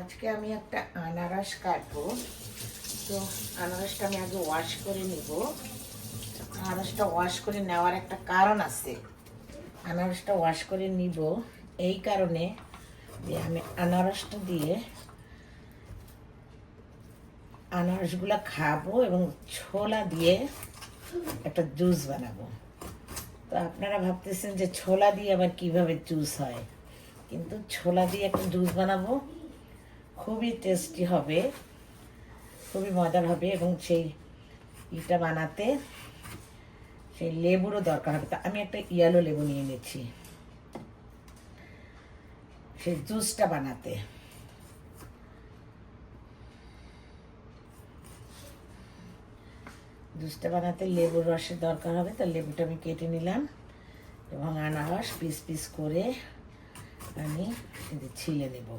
আজকে আমি একটা আনারস কাটবো। তো আনারসটা আমি আগে ওয়াশ করে নিব। আনারসটা ওয়াশ করে নেওয়ার একটা কারণ আছে। আনারসটা ওয়াশ করে নিব এই কারণে যে আমি আনারসটা দিয়ে আনারসগুলো খাব এবং ছোলা দিয়ে একটা জুস বানাবো। তো আপনারা ভাবতেছেন যে ছোলা দিয়ে আবার কীভাবে জুস হয়? কিন্তু ছোলা দিয়ে একটা জুস বানাবো খুবই টেস্টি হবে। খুবই মজার হবে এবং সেই ইটা বানাতে সেই লেবুরও দরকার হবে। তা আমি একটা ইয়ালো লেবু নিয়ে নিচ্ছি। সেই জুসটা বানাতে। জুসটা বানাতে লেবুর রসের দরকার হবে। তো লেবুটা আমি কেটে নিলাম এবং আনারস পিস পিস করে আমি ছিলে নেব।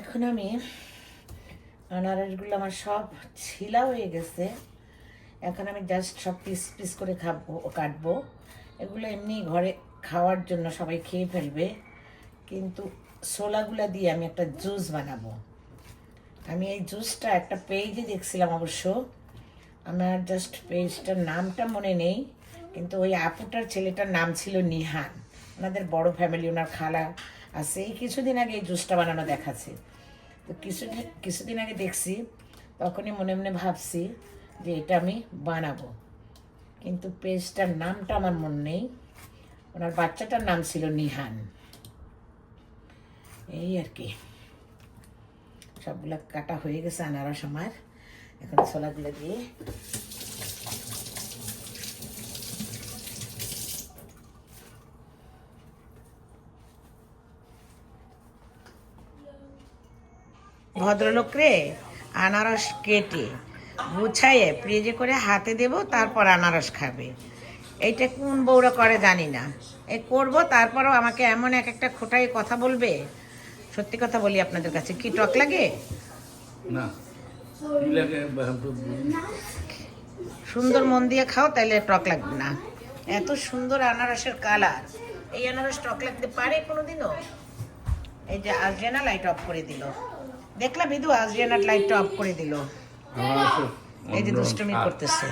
এখন আমি আনারসগুলো আমার সব ছিলা হয়ে গেছে। এখন আমি জাস্ট সব পিস পিস করে খাব, কাটবো। এগুলো এমনি ঘরে খাওয়ার জন্য সবাই খেয়ে ফেলবে। কিন্তু ছোলাগুলো দিয়ে আমি একটা জুস বানাবো। আমি এই জুসটা একটা পেজে দেখছিলাম অবশ্য। আমার জাস্ট পেজটার নামটা মনে নেই, কিন্তু ওই আপুটার ছেলেটার নাম ছিল নিহান। ওনাদের বড় ফ্যামিলি ওনার খালা আছে। এই কিছুদিন আগে এই জুসটা বানানো দেখাচ্ছে। তো কিছুদিন কিছুদিন আগে দেখছি, তখনই মনে মনে ভাবছি যে এটা আমি বানাবো। কিন্তু পেজটার নামটা আমার মনে নেই। ওনার বাচ্চাটার নাম ছিল নিহান। এই আর কি। সবগুলো কাটা হয়ে গেছে আনারস আমার। এখন ছোলাগুলো দিয়ে ভদ্রলোক রে, আনারস কেটে গুছাইয়ে ফ্রিজে করে হাতে দেব, তারপর আনারস খাবে। এইটা কোন বউরা করে জানি না। এ করব, তারপরও আমাকে এমন এক একটা খোটাই কথা বলবে। সত্যি কথা বলি আপনাদের কাছে কি টক লাগে? না। সুন্দর মন দিয়ে খাও তাহলে টক লাগবে না। এত সুন্দর আনারসের কালার। এই আনারস টক লাগতে পারে কোনোদিনও? এই যে আজরিয়ানা লাইট অফ করে দিল। দেখলাম বিদু আজরিয়ানার লাইটটা অফ করে দিল। এই যে দুষ্টুমি করতেছে।